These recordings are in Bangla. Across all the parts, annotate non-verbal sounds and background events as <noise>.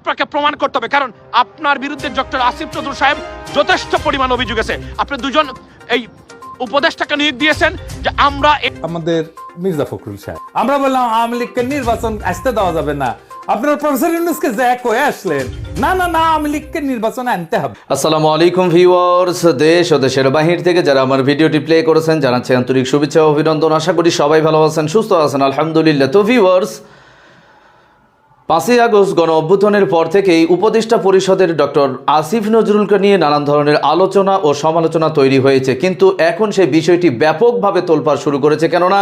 আপনাকে প্রমাণ করতে হবে কারণ আপনার বিরুদ্ধে ডক্টর আসিফ চৌধুরী সাহেব যথেষ্ট পরিমাণ অভিযোগ আছে। আপনি দুজন এই উপদেষ্টাকে নিয়োগ দিয়েছেন যে আমরা আমাদের মির্জা ফখরুল সাহেব। আমরা বললাম আওয়ামী লীগকে নির্বাচন আসতে দেওয়া যাবে না। আপনার প্রফেসর ইউনুসকে যে কয়ে আসলেন না না না আওয়ামী লীগকে নির্বাচনে আনতে হবে। আসসালামু আলাইকুম ভিউয়ার্স দেশ ও দেশের বাহির থেকে যারা আমার ভিডিওটি প্লে করেছেন জানাচ্ছি আন্তরিক শুভেচ্ছা ও অভিনন্দন। আশা করি সবাই ভালো আছেন সুস্থ আছেন আলহামদুলিল্লাহ। তো ভিউয়ার্স পাঁচই আগস্ট গণ অভ্যুত্থানের পর থেকেই উপদেষ্টা পরিষদের ডক্টর আসিফ নজরুলকে নিয়ে নানান ধরনের আলোচনা ও সমালোচনা তৈরি হয়েছে। কিন্তু এখন সেই বিষয়টি ব্যাপকভাবে তোলপাড় শুরু করেছে। কেননা,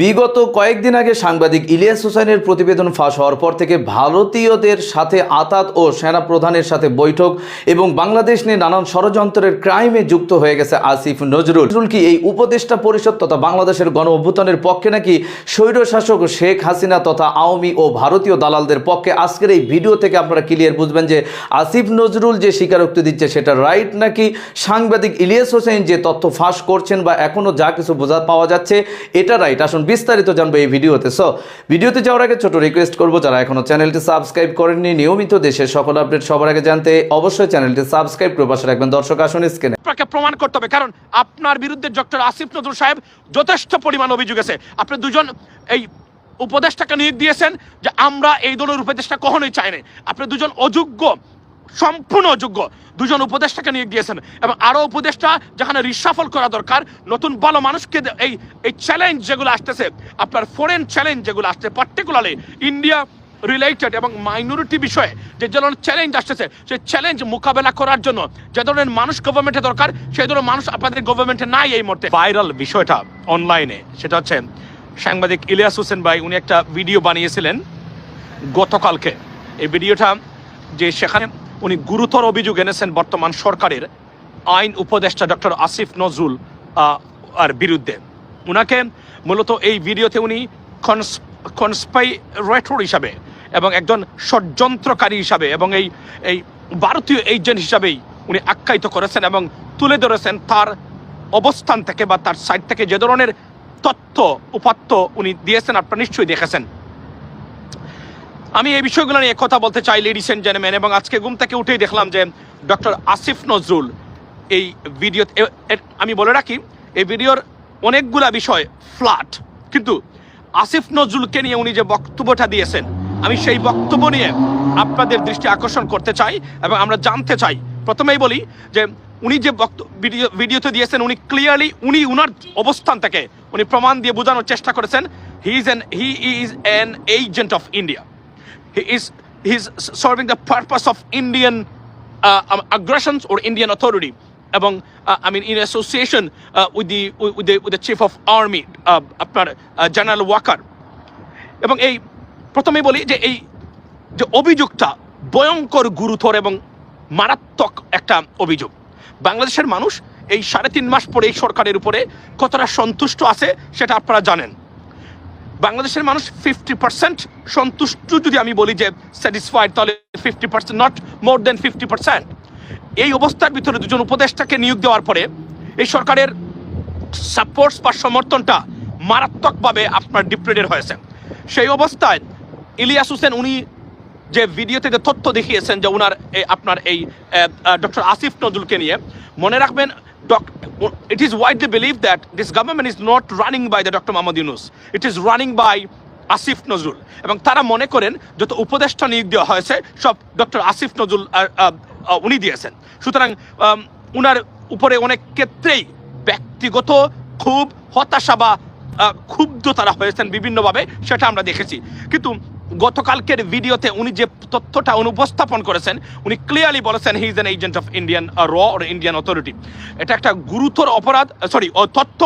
বিগত কয়েকদিন আগে সাংবাদিক ইলিয়াস হোসেনের প্রতিবেদন ফাঁস হওয়ার পর থেকে ভারতীয়দের সাথে আতাত ও সেনা প্রধানের সাথে বৈঠক এবং বাংলাদেশ নিয়ে নানান ষড়যন্ত্রের ক্রাইমে যুক্ত হয়ে গেছে আসিফ নজরুল। নজরুল কি এই উপদেষ্টা পরিষদ তথা বাংলাদেশের গণ অভ্যুত্থানের পক্ষে নাকি স্বৈরশাসক শেখ হাসিনা তথা আওয়ামী ও ভারতীয় দালালদের পক্ষে আজকের এই ভিডিও থেকে আপনারা ক্লিয়ার বুঝবেন যে আসিফ নজরুল যে স্বীকারোক্তি দিচ্ছে সেটা রাইট নাকি সাংবাদিক ইলিয়াস হোসেন যে তথ্য ফাঁস করছেন বা এখনও যা কিছু বোঝা পাওয়া যাচ্ছে, এটা রাইট আসুন বিস্তারিত জানব এই ভিডিওতে। সো ভিডিওতে যাওয়ার আগে ছোট রিকোয়েস্ট করব, যারা এখনও চ্যানেলটি সাবস্ক্রাইব করেননি, নিয়মিত দেশের সকল আপডেট সবার আগে জানতে অবশ্যই চ্যানেলটি সাবস্ক্রাইব করে পাশে রাখবেন। দর্শক, আসুন স্ক্রিনে প্রমাণ করতে হবে, কারণ আপনার বিরুদ্ধে ডক্টর আসিফ নজরুল সাহেব যথেষ্ট পরিমাণ অভিযোগ আছে। আপনি দুজন এই উপদেষ্টাকে নিয়োগ দিয়েছেন যে আমরা এই দলের উপদেষ্টা কখনোই চাই না আপনি দুজন অযোগ্য, সম্পূর্ণ অযোগ্য দুজন উপদেষ্টাকে নিয়োগ দিয়েছেন এবং আরও উপদেষ্টা যেখানে রিসাফল করা দরকার, নতুন ভালো মানুষকে এই এই চ্যালেঞ্জ যেগুলো আসতেছে, আপনার ফরেন চ্যালেঞ্জ যেগুলো আসছে পার্টিকুলারলি ইন্ডিয়া রিলেটেড এবং মাইনরিটি বিষয়ে যে ধরনের চ্যালেঞ্জ আসতেছে, সেই চ্যালেঞ্জ মোকাবেলা করার জন্য যে ধরনের মানুষ গভর্নমেন্টে দরকার, সেই ধরনের মানুষ আপনাদের গভর্নমেন্টে নাই এই মুহূর্তে। ভাইরাল বিষয়টা অনলাইনে সেটা হচ্ছে সাংবাদিক ইলিয়াস হোসেন ভাই, উনি একটা ভিডিও বানিয়েছিলেন গতকালকে। এই ভিডিওটা যে সেখানে উনি গুরুতর অভিযোগ এনেছেন বর্তমান সরকারের আইন উপদেষ্টা ডক্টর আসিফ নজরুল আর বিরুদ্ধে। উনাকে মূলত এই ভিডিওতে উনি কনস্পাইরেটর হিসাবে এবং একজন ষড়যন্ত্রকারী হিসাবে এবং এই এই ভারতীয় এজেন্ট হিসাবেই উনি আখ্যায়িত করেছেন এবং তুলে ধরেছেন তার অবস্থান থেকে বা তার সাইড থেকে যে ধরনের তথ্য উপাত্ত উনি দিয়েছেন, আপনারা নিশ্চয়ই দেখেছেন। আমি এই বিষয়গুলো নিয়ে কথা বলতে চাই লেডিস এন্ড জেন্টলম্যান এবং আজকে ঘুম থেকে উঠেই দেখলাম যে ডক্টর আসিফ নজরুল এই ভিডিও আমি বলে রাখি, এই ভিডিওর অনেকগুলা বিষয় ফ্ল্যাট কিন্তু আসিফ নজরুলকে নিয়ে উনি যে বক্তব্যটা দিয়েছেন, আমি সেই বক্তব্য নিয়ে আপনাদের দৃষ্টি আকর্ষণ করতে চাই এবং আমরা জানতে চাই। প্রথমেই বলি যে উনি যে ভিডিও ভিডিওতে দিয়েছেন উনি ক্লিয়ারলি উনি উনার অবস্থান থেকে উনি প্রমাণ দিয়ে বোঝানোর চেষ্টা করেছেন he is an he is an agent of India he is he's serving the purpose of Indian uh, um, or Indian authority এবং I mean in association with the with the chief of army uh, আপনার জেনারেল ওয়াকার এবং এই প্রথমেই বলি যে এই যে অভিযোগটা ভয়ঙ্কর গুরুতর এবং মারাত্মক একটা অভিযোগ। বাংলাদেশের মানুষ এই সাড়ে তিন মাস পরে এই সরকারের উপরে কতটা সন্তুষ্ট আছে সেটা আপনারা জানেন। বাংলাদেশের মানুষ ফিফটি পার্সেন্ট সন্তুষ্ট যদি আমি বলি যে স্যাটিসফাইড তাহলে fifty percent not more than fifty percent এই অবস্থার ভিতরে দুজন উপদেষ্টাকে নিয়োগ দেওয়ার পরে এই সরকারের সাপোর্টস বা সমর্থনটা মারাত্মকভাবে আপনার ডিপ্রেডেড হয়েছে। সেই অবস্থায় ইলিয়াস হোসেন, উনি যে ভিডিওতে যে তথ্য দেখিয়েছেন যে এই আপনার এই ডক্টর আসিফ নজরুলকে নিয়ে, মনে রাখবেন it is widely believed that this government is not running by the Dr. Mohammad Yunus. It is running by Asif Nazrul এবং তারা মনে করেন, যত উপদেষ্টা নিয়োগ দেওয়া হয়েছে, সব ডক্টর আসিফ নজরুল উনি দিয়েছেন সুতরাং উনার উপরে অনেক ক্ষেত্রেই ব্যক্তিগত খুব হতাশা বা ক্ষুব্ধ তারা হয়েছেন বিভিন্নভাবে, সেটা আমরা দেখেছি কিন্তু গতকালকের ভিডিওতে উনি যে তথ্যটা অনুপস্থাপন করেছেন, উনি ক্লিয়ারলি বলেছেন he is an agent of Indian র ইন্ডিয়ান অথরিটি এটা একটা গুরুতর অপরাধ সরি তথ্য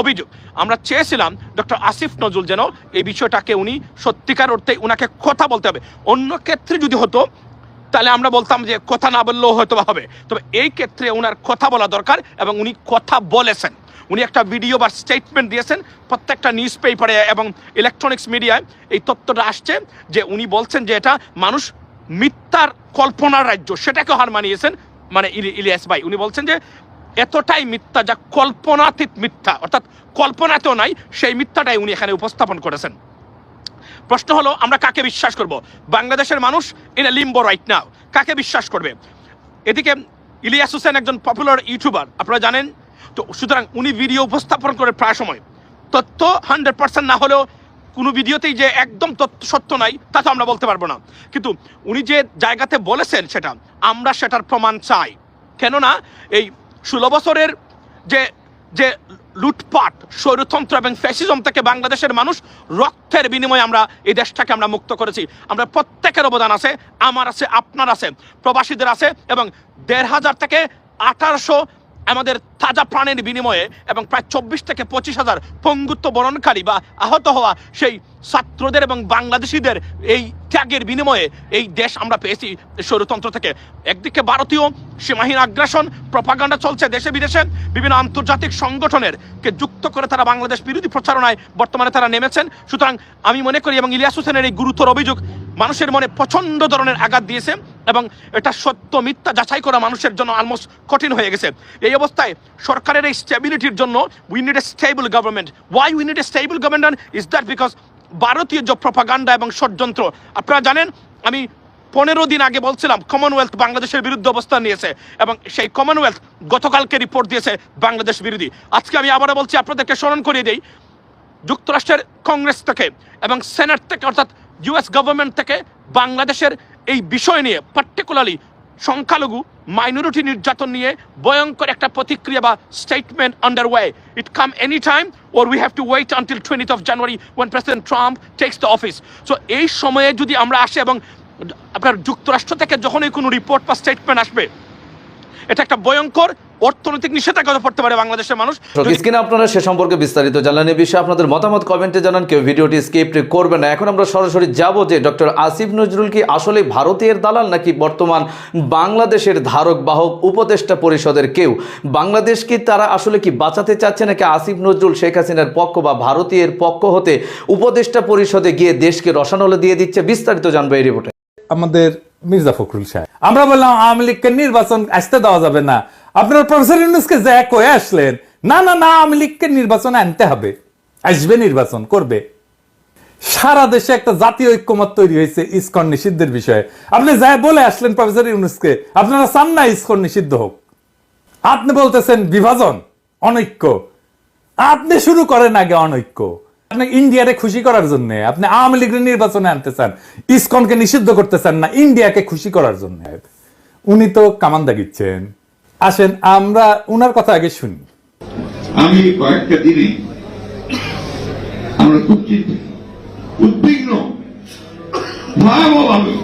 অভিযোগ। আমরা চেয়েছিলাম ডক্টর আসিফ নজরুল যেন এই বিষয়টাকে উনি সত্যিকার অর্থে উনাকে কথা বলতে হবে। অন্য ক্ষেত্রে যদি হতো, তাহলে আমরা বলতাম যে কথা না বললেও হয়তো হবে। তবে এই ক্ষেত্রে ওনার কথা বলা দরকার এবং উনি কথা বলেছেন। উনি একটা ভিডিও বা স্টেটমেন্ট দিয়েছেন প্রত্যেকটা নিউজ পেপারে এবং ইলেকট্রনিক্স মিডিয়ায় এই তথ্যটা আসছে যে উনি বলছেন যে এটা মানুষ মিথ্যার কল্পনার রাজ্য সেটাকে হার মানিয়েছেন মানে ইলি- ইলিয়াস ভাই। উনি বলছেন যে এতটাই মিথ্যা যা কল্পনাতীত মিথ্যা, অর্থাৎ কল্পনাতেও নাই, সেই মিথ্যাটাই উনি এখানে উপস্থাপন করেছেন। প্রশ্ন হলো, আমরা কাকে বিশ্বাস করব? বাংলাদেশের মানুষ in a limbo right now কাকে বিশ্বাস করবে? এদিকে ইলিয়াস হোসেন একজন পপুলার ইউটিউবার আপনারা জানেন তো সুতরাং উনি ভিডিও উপস্থাপন করে প্রায় সময়। তথ্য হান্ড্রেড পার্সেন্ট না হলেও কোনো ভিডিওতেই যে একদম তথ্য সত্য নাই, তা তো আমরা বলতে পারব না। কিন্তু উনি যে জায়গাতে বলেছেন সেটা, আমরা সেটার প্রমাণ চাই। কেননা এই ষোলো বছরের যে যে লুটপাট, স্বৈরতন্ত্র এবং ফ্যাসিজম থেকে বাংলাদেশের মানুষ রক্তের বিনিময়ে আমরা এই দেশটাকে আমরা মুক্ত করেছি। আমরা প্রত্যেকের অবদান আছে, আমার আছে, আপনার আছে, প্রবাসীদের আছে এবং দেড় হাজার থেকে আঠারোশো আমাদের তাজা প্রাণের বিনিময়ে এবং প্রায় চব্বিশ থেকে পঁচিশ হাজার পঙ্গুত্ব বরণকারী বা আহত হওয়া সেই ছাত্রদের এবং বাংলাদেশিদের এই ত্যাগের বিনিময়ে এই দেশ আমরা পেয়েছি স্বৈরতন্ত্র থেকে। একদিকে ভারতীয় সীমাহীন আগ্রাসন, প্রপাগান্ডা চলছে দেশে বিদেশে। বিভিন্ন আন্তর্জাতিক সংগঠনের কে যুক্ত করে তারা বাংলাদেশ বিরোধী প্রচারণায় বর্তমানে তারা নেমেছেন। সুতরাং আমি মনে করি এবং ইলিয়াস হোসেনের এই গুরুতর অভিযোগ মানুষের মনে প্রচণ্ড ধরনের আঘাত দিয়েছে। এবং এটা সত্য মিথ্যা যাচাই করা মানুষের জন্য অলমোস্ট কঠিন হয়ে গেছে। এই অবস্থায় সরকারের এই স্টেবিলিটির জন্য we need a stable government why we need a stable government is that because ভারতীয় যে প্রপাগান্ডা এবং ষড়যন্ত্র, আপনারা জানেন, আমি পনেরো দিন আগে বলছিলাম কমনওয়েলথ বাংলাদেশের বিরুদ্ধে অবস্থান নিয়েছে এবং সেই কমনওয়েলথ গতকালকে রিপোর্ট দিয়েছে বাংলাদেশ বিরোধী। আজকে আমি আবারও বলছি, আপনাদেরকে স্মরণ করিয়ে দিই, যুক্তরাষ্ট্রের কংগ্রেস থেকে এবং সেনেট থেকে, অর্থাৎ ইউএস গভর্নমেন্ট থেকে বাংলাদেশের এই বিষয় নিয়ে পার্টিকুলারলি সংখ্যালঘু মাইনরিটি নির্যাতন নিয়ে ভয়ঙ্কর একটা প্রতিক্রিয়া বা statement under way it come any time or we have to wait until twenty of January when president Trump takes the office so এই সময়ে যদি আমরা আসি এবং আপনার যুক্তরাষ্ট্র থেকে যখনই কোনো রিপোর্ট বা স্টেটমেন্ট আসবে, এটা একটা ভয়ঙ্কর অর্থনৈতিক নিষেধাজ্ঞা পড়তে পারে বাংলাদেশের মানুষ। স্ক্রিনে আপনারা সে সম্পর্কে বিস্তারিত জানলেন এই বিষয়ে আপনাদের মতামত কমেন্টে জানান কেউ ভিডিওটি স্কিপ করবে না। এখন আমরা সরাসরি যাব যে ডক্টর আসিফ নজরুল কি আসলে ভারতীয় দালাল নাকি বর্তমান বাংলাদেশের ধারক বাহক উপদেষ্টা পরিষদের কেউ? বাংলাদেশ কি তারা আসলে কি বাঁচাতে চাচ্ছে নাকি আসিফ নজরুল শেখ হাসিনার পক্ষ বা ভারতীয়ের পক্ষ হতে উপদেষ্টা পরিষদে গিয়ে দেশকে রসানলে দিয়ে দিচ্ছে? বিস্তারিত জানব এই রিপোর্টে। আমাদের মির্জা ফখরুল সাহেব। আমরা বললাম আওয়ামী লীগকে নির্বাচন আসতে দেওয়া যাবে না। আপনার প্রফেসর ইউনুসকে যে কয়ে আসলেন, না না না, আওয়ামী লীগকে নির্বাচন আনতে হবে। আসবে নির্বাচন, করবে। সারা দেশে একটা জাতীয় ঐক্যমত তৈরি হয়েছে ইসকন নিষিদ্ধের বিষয়ে। আপনি যাই বলে আসলেন প্রফেসর ইউনুসকে, আপনারা চান না ইসকন নিষিদ্ধ হোক। আপনি বলতেছেন বিভাজন, অনৈক্য। আপনি শুরু করেন আগে অনৈক্য। আপনি ইন্ডিয়ারে খুশি করার জন্য, আপনি আওয়ামী লীগের নির্বাচনে আনতে চান, ইসকনকে নিষিদ্ধ করতে চান না, ইন্ডিয়াকে খুশি করার জন্য। উনি তো কামান দাগিচ্ছেন। আসেন, আমরা উনার কথা আগে শুনি। আমি কয়েকটা দিনে আমরা খুব চিন্তিত, উদ্বিগ্ন, ভয়াবহভাবে।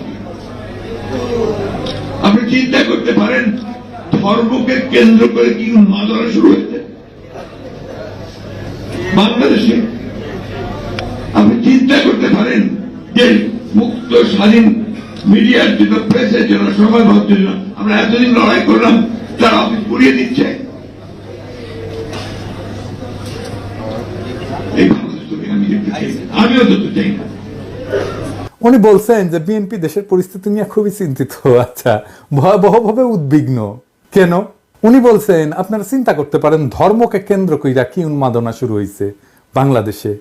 আপনি চিন্তা করতে পারেন, ধর্মকে কেন্দ্র করে কি উন্মাদনা শুরু হয়েছে? বাংলাদেশে আপনি চিন্তা করতে পারেন যে মুক্ত, স্বাধীন, মিডিয়ার জন্য প্রেসের জন্য ভাবার জন্য আমরা এতদিন লড়াই করলাম তারা অফিস পুড়িয়ে দিচ্ছে। আমিও যেতে চাই। না উনি বলছেন যে বিএনপি দেশের পরিস্থিতি নিয়ে খুবই চিন্তিত। আচ্ছা ভয়াবহভাবে উদ্বিগ্ন। কেন? উনি বলছেন, আপনারা চিন্তা করতে পারেন, ধর্মকে কেন্দ্র কইরা কি উন্মাদনা শুরু হয়েছে বাংলাদেশে?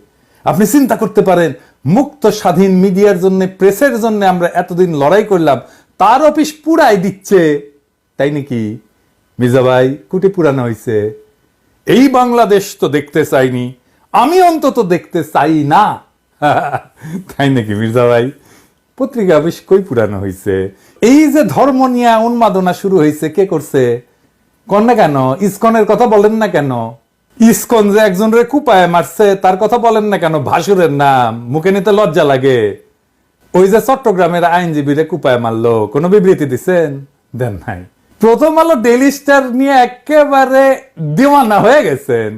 আপনি চিন্তা করতে পারেন, মুক্ত স্বাধীন মিডিয়ার জন্য, প্রেসের জন্য আমরা এতদিন লড়াই করলাম, তার অফিস পুরাই দিচ্ছে। তাই নাকি? মির্জা ভাই, কুটি পুরানো হয়েছে এই বাংলাদেশ তো দেখতে চাইনি, আমি অন্তত দেখতে চাই না। <laughs> তাই নাকি মির্জা ভাই? পত্রিকা বেশ কই পুরানো হয়েছে এই যে ধর্ম নিয়ে উন্মাদনা শুরু হয়েছে কে করছে? কন না কেন? ইস্কনের কথা বলেন না কেন? ইস্কন যে একজন রে কুপায় মারছে, তার কথা বলেন না কেন? ভাসুরের নাম, মুখে নিতে লজ্জা লাগে। ওই যে চট্টগ্রামের আইনজীবীরে কুপায় মারলো, কোনো বিবৃতি দিছেন? দেন নাই। প্রথম আলো ডেলি স্টার নিয়ে একেবারে দিওয়ানা হয়ে গেছেন।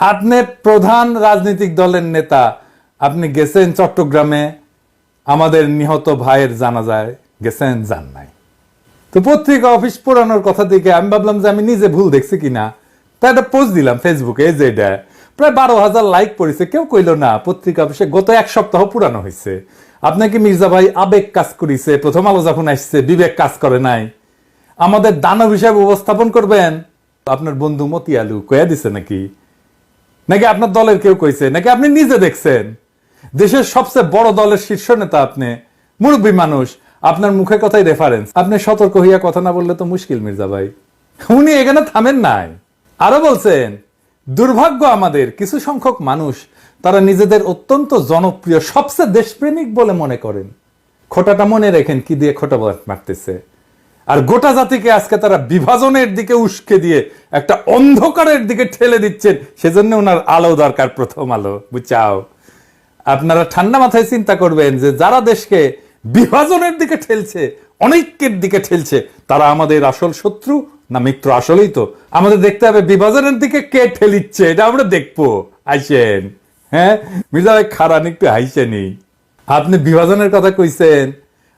আপনি প্রধান রাজনৈতিক দলের নেতা, আপনি গেছেন চট্টগ্রামে, আমাদের নিহত ভাইয়ের জানাজায় গেছেন যান নাই তো পত্রিকা অফিস পুরানোর কথা থেকে আমি ভাবলাম যে আমি নিজে ভুল দেখছি কিনা। তা একটা পোস্ট দিলাম ফেসবুকে যে এটা প্রায় বারো হাজার লাইক পড়েছে। কেউ কইল না, পত্রিকা অফিসে গত এক সপ্তাহ পুরানো হয়েছে আপনাকে মির্জা ভাই আবেগ কাজ করিছে। প্রথম আলো যখন আসছে, বিবেক কাজ করে নাই। আমাদের দানব হিসাবে উপস্থাপন করবেন। আপনার বন্ধু মতি আলু কয়া দিছে নাকি? নাকি আপনার দলের কেউ কইছে? নাকি আপনি নিজে দেখছেন? দেশের সবচেয়ে বড় দলের শীর্ষ নেতা আপনি, মুরব্বী মানুষ, আপনার মুখে কথাই রেফারেন্স আপনি সতর্ক হইয়া কথা না বললে তো মুশকিল, মির্জা ভাই। উনি এখানে থামেন নাই। আরও বলছেন, দুর্ভাগ্য আমাদের কিছু সংখ্যক মানুষ, তারা নিজেদের অত্যন্ত জনপ্রিয়, সবচেয়ে দেশপ্রেমিক বলে মনে করেন। খোটাটা মনে রেখেন কি দিয়ে খোটা মারতেছে। আর গোটা জাতিকে আজকে তারা বিভাজনের দিকে উস্কে দিয়ে একটা অন্ধকারের দিকে ঠেলে দিচ্ছেন, সেজন্য ওনার আলো দরকার প্রথম আলো। বুঝাও। আপনারা ঠান্ডা মাথায় চিন্তা করবেন যে যারা দেশকে বিভাজনের দিকে ঠেলছে, অনেকের দিকে ঠেলছে, তারা আমাদের আসল শত্রু না মিত্র? আসলেই তো। আমাদের দেখতে হবে বিভাজনের দিকে কে ঠেলিচ্ছে, এটা আমরা দেখব। আইসেন। হ্যাঁ? মির্জা ভাই খারান, একটু হাইসেনি আপনি বিভাজনের কথা কইছেন।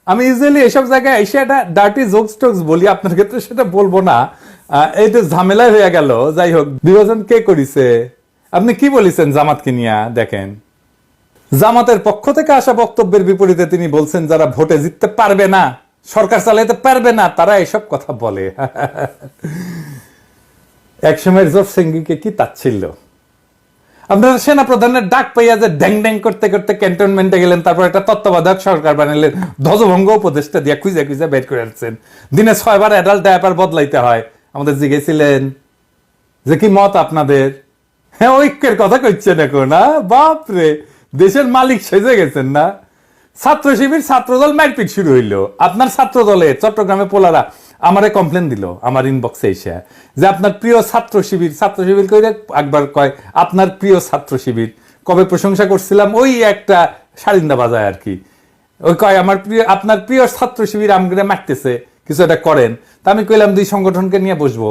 আমি ইউজুয়ালি এসব জায়গায় এসে একটা ডার্টি জোকস টোকস বলি, আপনার ক্ষেত্রে সেটা বলব না। এই তো ঝামেলা হয়ে গেল, যাই হোক বিভাজন কে করিছে? আপনি কি বলেছেন জামাতকে নিয়ে? দেখেন। জামাতের পক্ষ থেকে আসা বক্তব্যের বিপরীতে তিনি বলছেন, যারা ভোটে জিততে পারবে না, সরকার চালাইতে পারবে না, তারা এসব কথা বলে। <laughs> একসময়ের জোর সিংকে কি তাচ্ছিল্য? আপনারা সেনা প্রধানের ডাক পাইয়া যে ড্যাং ড্যাং করতে করতে ক্যান্টনমেন্টে গেলেন, তারপর একটা তত্ত্বাবধায়ক সরকার বানালেন, ধ্বজভঙ্গ উপদেশটা দিয়ে খুঁজে খুঁজে বের করে আসছেন দিনে ছয়বার অ্যাডাল্ট ডায়াপার বদলাইতে হয়। আমাদের জিজ্ঞেছিলেন যে কি মত আপনাদের? হ্যাঁ ঐক্যের কথা কইছেন এখন না বাপরে! দেশের মালিক সেজে গেছেন না। ছাত্র শিবির ছাত্রদল মারপিট শুরু হইল। আপনার ছাত্র দলে চট্টগ্রামে পোলারা আমারে কমপ্লেন দিল আমার ইনবক্সে এসে যে আপনার প্রিয় ছাত্র শিবির ছাত্র শিবির কইরে একবার কয়, আপনার প্রিয় ছাত্র শিবির, কবে প্রশংসা করছিলাম? ওই একটা সারিন্দা বাজায় আর কি ওই কয়, আমার প্রিয়, আপনার প্রিয় ছাত্র শিবির আমগরে মারতেছে, কিছু একটা করেন। তা আমি কইলাম, দুই সংগঠনকে নিয়ে বসবো।